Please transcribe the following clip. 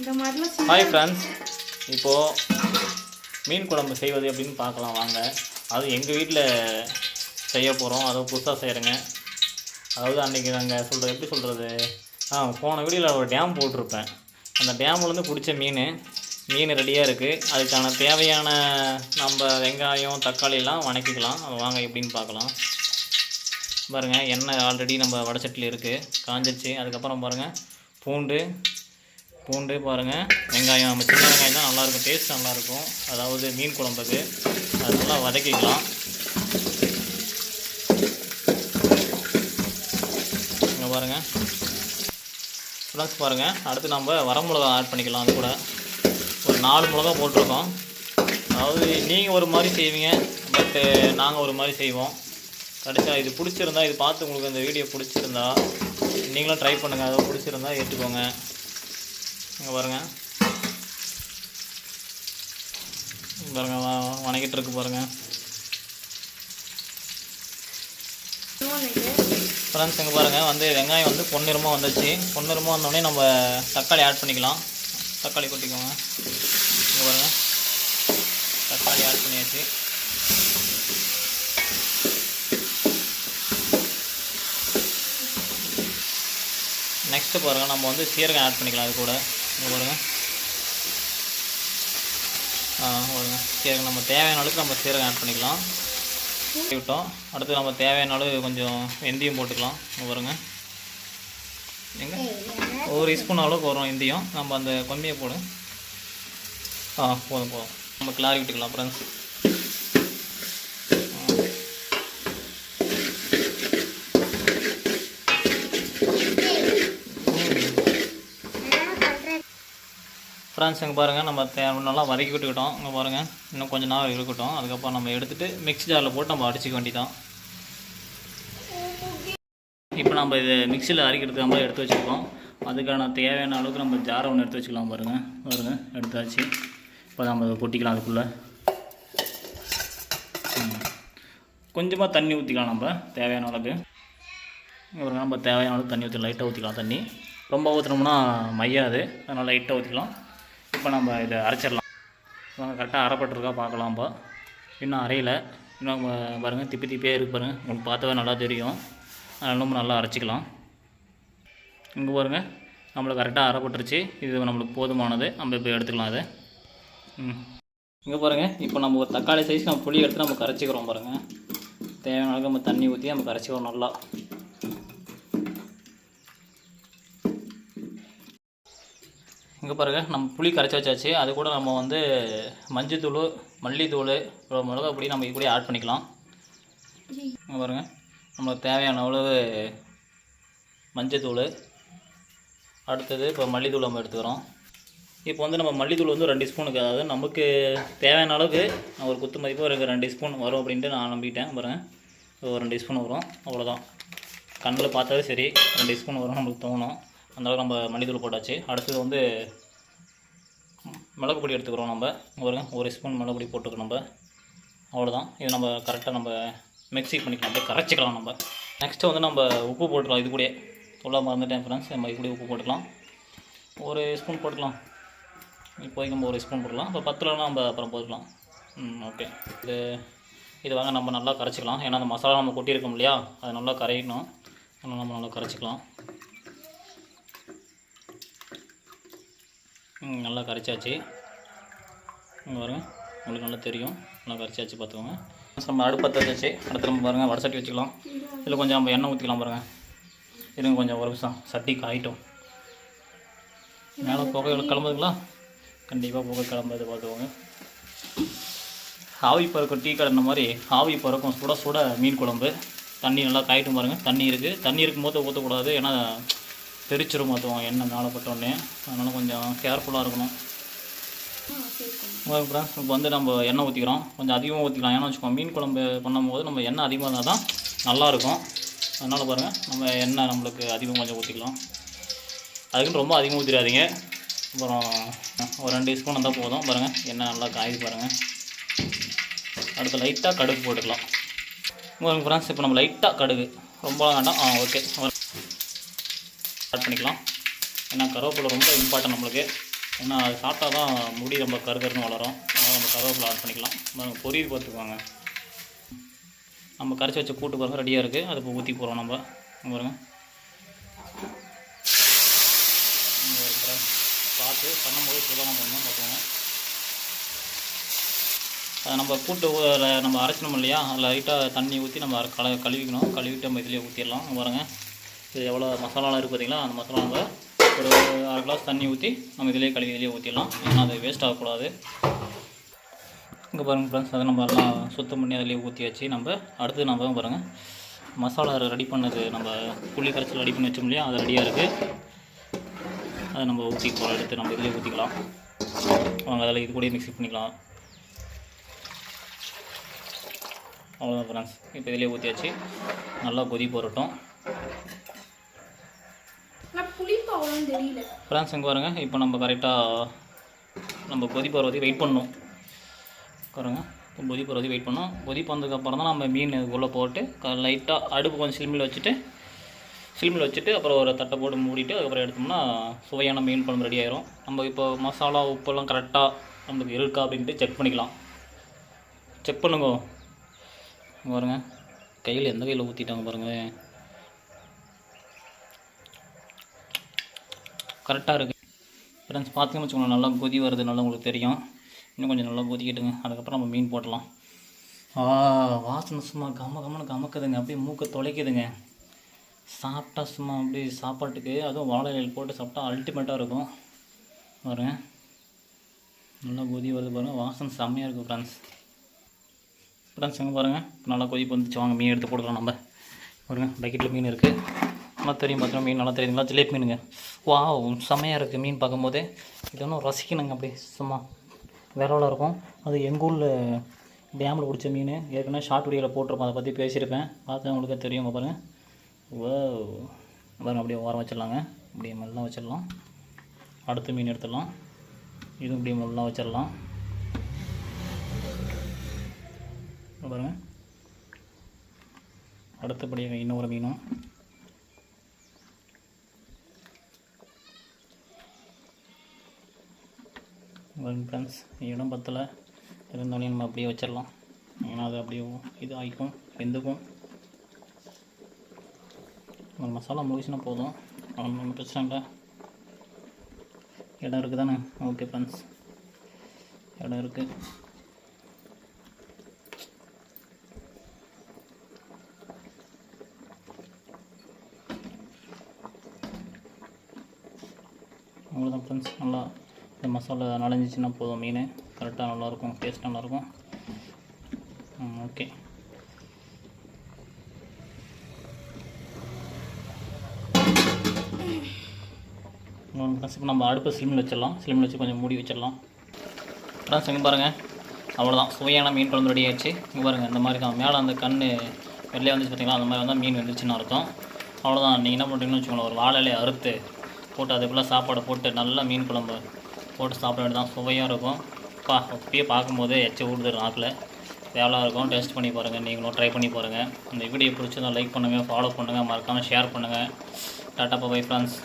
இந்த மாதிரிலாம் hi friends இப்போது மீன் குழம்பு செய்வது அப்படின்னு பார்க்கலாம். வாங்க. அது எங்கள் வீட்டில் செய்ய போகிறோம் அதை புதுசாக செய்கிறேங்க அதாவது அன்றைக்கி நாங்கள் சொல்கிறது எப்படி சொல்கிறது ஆ போன வீடியோவில் ஒரு டேம் போட்டிருப்பேன். அந்த டேம்லேருந்து பிடிச்ச மீன் மீன் ரெடியாக இருக்குது அதுக்கான தேவையான நம்ம வெங்காயம் தக்காளியெல்லாம் வணக்கிக்கலாம். அதை வாங்க எப்படின்னு பார்க்கலாம். பாருங்கள் எண்ணெய் ஆல்ரெடி நம்ம வடச்சட்டில் இருக்குது காஞ்சிச்சு அதுக்கப்புறம் பாருங்கள் பூண்டு பூண்டு பாருங்கள் வெங்காயம் நம்ம சின்ன வெங்காயம் தான் நல்லாயிருக்கும். டேஸ்ட் நல்லாயிருக்கும். அதாவது மீன் குழம்புக்கு. அது நல்லா வதக்கிக்கலாம். இங்கே பாருங்கள் ஃப்ரெண்ட்ஸ் பாருங்கள் அடுத்து நம்ம வரமிளகா ஆட் பண்ணிக்கலாம் அது கூட. ஒரு நாலு மிளகா போட்டிருக்கோம். அதாவது நீங்கள் ஒரு மாதிரி செய்வீங்க. பட்டு நாங்கள் ஒரு மாதிரி செய்வோம். கடைசியாக இது பிடிச்சிருந்தா இது பார்த்து உங்களுக்கு இந்த வீடியோ பிடிச்சிருந்தா நீங்களும் ட்ரை பண்ணுங்கள் அதை பிடிச்சிருந்தா ஏற்றுக்கோங்க இங்கே பாருங்க. பாருங்கள் வணக்கிட்டு இருக்கு பாருங்கள் ஃப்ரெண்ட்ஸ் இங்கே பாருங்கள் வந்து வெங்காயம் வந்து பொன்னிறமாக வந்துச்சு. பொன்னிறமாக வந்தோடனே நம்ம தக்காளி ஆட் பண்ணிக்கலாம். தக்காளி கொட்டிக்கோங்க. இங்கே பாருங்கள் தக்காளி ஆட் பண்ணியாச்சு. நெக்ஸ்ட்டு பாருங்கள் நம்ம வந்து சீரகம் ஆட் பண்ணிக்கலாம் அது கூட. இங்கே பாருங்கள் ஆ பாருங்க. சரிங்க நம்ம தேவையான அளவுக்கு நம்ம சீரகம் ஆட் பண்ணிக்கலாம். விட்டோம். அடுத்து நம்ம தேவையான அளவு கொஞ்சம் வெந்தயம் போட்டுக்கலாம். இங்கே பாருங்கள் எங்க? ஒரு ஸ்பூன் அளவுக்கு வரும் இந்தியும் நம்ம அந்த கம்மியாக போடும் ஆ போதும் போதும். நம்ம கிளாரி விட்டுக்கலாம் ஃப்ரெண்ட்ஸ் ஃப்ரெண்ட்ஸ் இங்கே பாருங்கள் நம்ம தே நல்லா வதக்கி விட்டுக்கிட்டோம். இங்கே பாருங்கள் இன்னும் கொஞ்சம் நேரம் இருக்கட்டும். அதுக்கப்புறம் நம்ம எடுத்துகிட்டு மிக்ஸி ஜாரில் போட்டு நம்ம அடிச்சிக்க வேண்டிதான் இப்போ நம்ம இது மிக்சியில் அரைக்கிறதுக்கு நம்ம எடுத்து வச்சுருக்கோம். அதுக்கான தேவையான அளவுக்கு நம்ம ஜாரை ஒன்று எடுத்து வச்சுக்கலாம் பாருங்கள் பாருங்கள் எடுத்தாச்சு. இப்போ நம்ம அதை கொட்டிக்கலாம் அதுக்குள்ளே. கொஞ்சமாக தண்ணி ஊற்றிக்கலாம் நம்ம. தேவையான அளவுக்கு. இங்கே பாருங்க, நம்ம தேவையான அளவுக்கு தண்ணி ஊற்றி லைட்டாக ஊற்றிக்கலாம் தண்ணி ரொம்ப ஊற்றினோம்னா மையாது. அதனால் லைட்டாக ஊற்றிக்கலாம் இப்போ நம்ம இதை அரைச்சிடலாம். வாங்க கரெக்டாக அரைப்பட்டிருக்கா பார்க்கலாம் இப்போ. இன்னும் அரையலை. இன்னும் பாருங்கள் திப்பி திப்பியாக இருக்கு பாருங்கள் உங்களுக்கு பார்த்தாவே நல்லா தெரியும். அதனால் நம்ம நல்லா அரைச்சிக்கலாம். இங்கே பாருங்கள் நம்மளுக்கு கரெக்டாக அரைப்பட்டுருச்சு. இது நம்மளுக்கு போதுமானது. நம்ம இப்போ எடுத்துக்கலாம் அதை ம். இங்கே பாருங்கள் இப்போ நம்ம ஒரு தக்காளி சைஸ் நம்ம புளி எடுத்து நம்ம கரைச்சிக்கிறோம் பாருங்கள் தேவையான அளவுக்கு நம்ம தண்ணி ஊற்றி நம்ம கரைச்சிக்கிறோம் நல்லா. இங்கே பாருங்கள் நம்ம புளி கரைச்சி வச்சாச்சு. அது கூட நம்ம வந்து மஞ்சத்தூள் மல்லித்தூள் அப்புறம் மிளகா பொடி நம்ம இது கூட ஆட் பண்ணிக்கலாம். இங்கே பாருங்கள் நம்மளுக்கு தேவையான அளவு மஞ்சத்தூள். அடுத்தது இப்போ மல்லித்தூள் நம்ம எடுத்துக்கிறோம். இப்போ வந்து நம்ம மல்லித்தூள் வந்து ரெண்டு ஸ்பூனுக்கு அதாவது நமக்கு தேவையான அளவுக்கு ஒரு குத்து மதிப்பு ஒரு ரெண்டு ஸ்பூன் வரும் அப்படின்ட்டு நான் நம்பிக்கிட்டேன் பாருங்கள் ஒரு ரெண்டு ஸ்பூன் வரும். அவ்வளோதான் கண்ணில் பார்த்தாலும் சரி ரெண்டு ஸ்பூன் வரும் நம்மளுக்கு தோணும். அந்தளவுக்கு நம்ம மல்லித்தூள் போட்டாச்சு. அடுத்தது வந்து மிளகு பொடி எடுத்துக்கிறோம் நம்ம. ஒரு ஒரு ஸ்பூன் மிளகு பொடி போட்டுக்கிறோம் நம்ம. அவ்வளோதான் இது நம்ம கரெக்டாக நம்ம மிக்ஸி பண்ணிக்கலாம். அப்படியே கரைச்சிக்கலாம் நம்ம. நெக்ஸ்ட்டு வந்து நம்ம உப்பு போட்டுக்கலாம். இது கூட சொல்ல மறந்துட்டேன் ஃப்ரெண்ட்ஸ் நம்ம இது கூட உப்பு போட்டுக்கலாம். ஒரு ஸ்பூன் போட்டுக்கலாம். இப்போதைக்கு நம்ம ஒரு ஸ்பூன் போடலாம் இப்போ பத்துலனா நம்ம அப்புறம் போட்டுக்கலாம். ம் ஓகே இது இது வாங்க நம்ம நல்லா கரைச்சிக்கலாம். ஏன்னா அந்த மசாலா நம்ம கொட்டியிருக்கோம் இல்லையா? அது நல்லா கரையணும். அதனால் நம்ம நல்லா கரைச்சிக்கலாம். நல்லா கரைச்சாச்சு. இங்கே பாருங்கள் உங்களுக்கு நல்லா தெரியும். நல்லா கரைச்சாச்சு பார்த்துக்கோங்க. நம்ம அடுப்பத்தை வச்சாச்சு. அடுத்து நம்ம பாருங்கள் வடசட்டி வச்சுக்கலாம். இதில் கொஞ்சம் நம்ம எண்ணெய் ஊற்றிக்கலாம் பாருங்கள் இருங்க கொஞ்சம் ஒரு நிமிஷம் சட்டி காயிட்டும். மேலே புகை கிளம்புதுங்களா? கண்டிப்பாக புகை கிளம்புறது பார்த்துக்கோங்க. ஆவி பறக்கும் டீ கடைன மாதிரி ஆவி பறக்கும் சுட சுட மீன் குழம்பு. தண்ணி நல்லா காயிட்டும் பாருங்கள் தண்ணி இருக்குது தண்ணி இருக்கும்போது ஊற்றக்கூடாது ஏன்னா தெரிச்சிரும் பார்த்துவோம் எண்ணெய் மேலே பட்டோடனே அதனால் கொஞ்சம் கேர்ஃபுல்லாக இருக்கணும். ஃப்ரெண்ட்ஸ் இப்போ வந்து நம்ம எண்ணெய் ஊற்றிக்கிறோம் கொஞ்சம் அதிகமாக ஊற்றிக்கலாம் ஏன்னா வச்சுக்கோங்க மீன் குழம்பு பண்ணும்போது நம்ம எண்ணெய் அதிகமாக இருந்தால் தான் நல்லாயிருக்கும் அதனால் பாருங்கள் நம்ம எண்ணெய் நம்மளுக்கு அதிகம் கொஞ்சம் ஊற்றிக்கலாம் அதுக்குன்னு ரொம்ப அதிகமாக ஊற்றிடாதீங்க அப்புறம் ஒரு ரெண்டு ஸ்பூன் வந்தால் போதும். பாருங்கள் எண்ணெய் நல்லா காயுது பாருங்கள் அடுத்து லைட்டாக கடுகு போட்டுக்கலாம். உங்களுக்கு ஃப்ரெண்ட்ஸ் இப்போ நம்ம லைட்டாக கடுகு. ரொம்ப வேண்டாம். ஆ ஓகே ஆட் பண்ணிக்கலாம். ஏன்னா கருவேப்பிலை ரொம்ப இம்பார்ட்டன்ட் நம்மளுக்கு. ஏன்னா அது சாப்பிட்டா தான் முடி ரொம்ப கருகருன்னு வளரும். அதனால் நம்ம கருவேப்பிலை ஆட் பண்ணிக்கலாம். நம்ம பொரியல் பார்த்துக்குவாங்க நம்ம கரைச்சி வச்ச கூட்டு பாருங்க ரெடியாக இருக்குது அது இப்போ ஊற்றி போகிறோம் நம்ம. இங்க பாருங்க. ஒரு பார்த்து பண்ணும்போது சுத்தமாக பண்ணணும் பார்த்துக்கோங்க. அது நம்ம கூட்டு நம்ம அரைச்சணும் இல்லையா? அதில் லைட்டாக தண்ணி ஊற்றி நம்ம கல கழுவிக்கணும். கழுவிட்டு நம்ம இதிலே ஊற்றிடலாம் பாருங்கள் இது எவ்வளோ மசாலாலாம் இருக்குது பார்த்தீங்களா? அந்த மசாலாவில் ஒரு அரை கிளாஸ் தண்ணி ஊற்றி நம்ம இதிலே கழுவி இதிலே ஊற்றிடலாம் ஏன்னா அது வேஸ்ட் ஆகக்கூடாது. இங்கே பாருங்கள் ஃப்ரெண்ட்ஸ் அதை நம்ம எல்லாம் சுத்தம் பண்ணி அதிலே ஊற்றி வச்சு நம்ம அடுத்து நம்ம பாருங்கள் மசாலா ரெடி பண்ணது நம்ம புள்ளி கரைச்சல் ரெடி பண்ணி வச்சோம் இல்லையா? அது ரெடியாக இருக்குது அதை நம்ம ஊற்றி போகிற எடுத்து நம்ம இதிலே ஊற்றிக்கலாம் அவங்க அதில் இது கூட மிக்ஸ் பண்ணிக்கலாம். அவ்வளோதான் ஃப்ரெண்ட்ஸ் இப்போ இதிலே ஊற்றியாச்சு நல்லா கொதி போறட்டும் புளிப்பு அவ்வளோன்னு தெரியல. ஃப்ரெண்ட்ஸ் இங்கே பாருங்க. இப்போ நம்ம கரெக்டாக நம்ம கொதி போகிற வெயிட் பண்ணணும். பாருங்க. இப்போ கொதி போகிற வெயிட் பண்ணோம் கொதி போனதுக்கப்புறம் தான் நம்ம மீன் உள்ளே போட்டு லைட்டாக அடுப்பு கொஞ்சம் சிலிமில் வச்சுட்டு சிலிமில் வச்சுட்டு அப்புறம் ஒரு தட்டை போட்டு மூடிட்டு அதுக்கப்புறம் எடுத்தோம்னா சுவையான மீன் குழம்பு ரெடி ஆயிரும். நம்ம இப்போ மசாலா உப்பெல்லாம் கரெக்டாக நம்மளுக்கு இருக்கா அப்படின்ட்டு செக் பண்ணிக்கலாம். செக் பண்ணுங்க. பாருங்கள் கையில் எந்த கையில் ஊற்றிட்டாங்க பாருங்கள் கரெக்டாக இருக்குது ஃப்ரெண்ட்ஸ் பார்த்தீங்கன்னு வச்சுக்கோங்களேன் நல்லா கொதி வருது நல்லா உங்களுக்கு தெரியும். இன்னும் கொஞ்சம் நல்லா கொதிக்கிட்டுங்க. அதுக்கப்புறம் நம்ம மீன் போட்டலாம் ஆ வாசனை சும்மா கம கமனு கமக்குதுங்க. அப்படியே மூக்கை தொலைக்குதுங்க. சாப்பிட்டா சும்மா அப்படியே சாப்பாட்டுக்கு அதுவும் வாழை இலையில் போட்டு சாப்பிட்டா அல்டிமேட்டாக இருக்கும். பாருங்க. நல்லா கொதி வருது பாருங்கள் வாசனை செம்மையாக இருக்கும் ஃப்ரெண்ட்ஸ் ஃப்ரெண்ட்ஸ் எங்கே பாருங்கள் நல்லா கொதிப்பு வந்துச்சு. வாங்க மீன் எடுத்து போடலாம் நம்ம. பாருங்கள் பக்கெட்டில் மீன் இருக்குது நல்லா தெரியும் பார்த்தீங்கன்னா மீன் நல்லா தெரியுதுங்களா? ஜிலேபி மீனுங்க. வா செம்மையாக இருக்குது மீன் பார்க்கும்போதே. இது ஒன்றும் ரசிக்கணுங்க அப்படியே சும்மா. விரவலாக இருக்கும். அது எங்கள் ஊரில் டேமில் பிடிச்ச மீன். ஏற்கனவே ஷார்ட் வீடியோவில் போட்டிருப்போம் அதை பற்றி பேசியிருப்பேன். பார்த்து உங்களுக்கு தெரியும் பாருங்கள் பாருங்க. ஓ பாருங்க அப்படியே ஓரம் வச்சிடலாங்க. அப்படியே மெல்லாம் வச்சிடலாம். அடுத்த மீன் எடுத்துடலாம். இதுவும் இப்படியே மெல்லாம் வச்சிடலாம். பாருங்கள் அடுத்தபடியாக இன்னொரு மீனும். ஃப்ரெண்ட்ஸ் இடம் பத்தில். இருந்தோடனே நம்ம அப்படியே வச்சிடலாம் ஏன்னா அது அப்படியே இது ஆகிக்கும் வெந்துக்கும். ஒரு மசாலா முடிச்சுனா போதும். ஒன்றும் பிரச்சனை இல்லை. இடம் இருக்குது தானே ஓகே ஃப்ரெண்ட்ஸ் இடம் இருக்குது அவ்வளோதான் ஃப்ரெண்ட்ஸ் நல்லா இந்த மசாலா நனைஞ்சிச்சின்னா போதும் மீன். கரெக்டாக நல்லாயிருக்கும் டேஸ்ட் நல்லாயிருக்கும் ஓகே இப்போ நம்ம அடுப்பு சிலிமில் வச்சிடலாம். சிலிமில் வச்சு கொஞ்சம் மூடி வச்சிடலாம். ஃப்ரெண்ட்ஸ் இங்கே பாருங்கள் அவ்வளோதான் சுவையான மீன் குழம்பு ரெடி ஆயிடுச்சு. இங்கே பாருங்கள் இந்த மாதிரி தான். மேலே அந்த கண் வெளியே வந்துச்சு பார்த்தீங்களா அந்த மாதிரி வந்தால் மீன் வந்துச்சுன்னு அர்த்தம். அவ்வளோதான் நீங்கள் என்ன பண்ணுறீங்கன்னு வச்சுக்கோங்களேன். ஒரு வாழையிலே அறுத்து போட்டு அதுக்குள்ளே சாப்பாடை போட்டு நல்லா மீன் குழம்பு போட்டு சாப்பிட வேண்டியதான் சுவையாக இருக்கும். பா அப்பயே பார்க்கும்போது எச்சை ஊடுது நாக்கில். வேலாக இருக்கும். டேஸ்ட் பண்ணி பாருங்கள் நீங்களும் ட்ரை பண்ணி பாருங்கள் இந்த வீடியோ பிடிச்சதான் லைக் பண்ணுங்கள் ஃபாலோ பண்ணுங்கள் மறக்காமல் ஷேர் பண்ணுங்கள் டாட்டா பை ஃப்ரெண்ட்ஸ்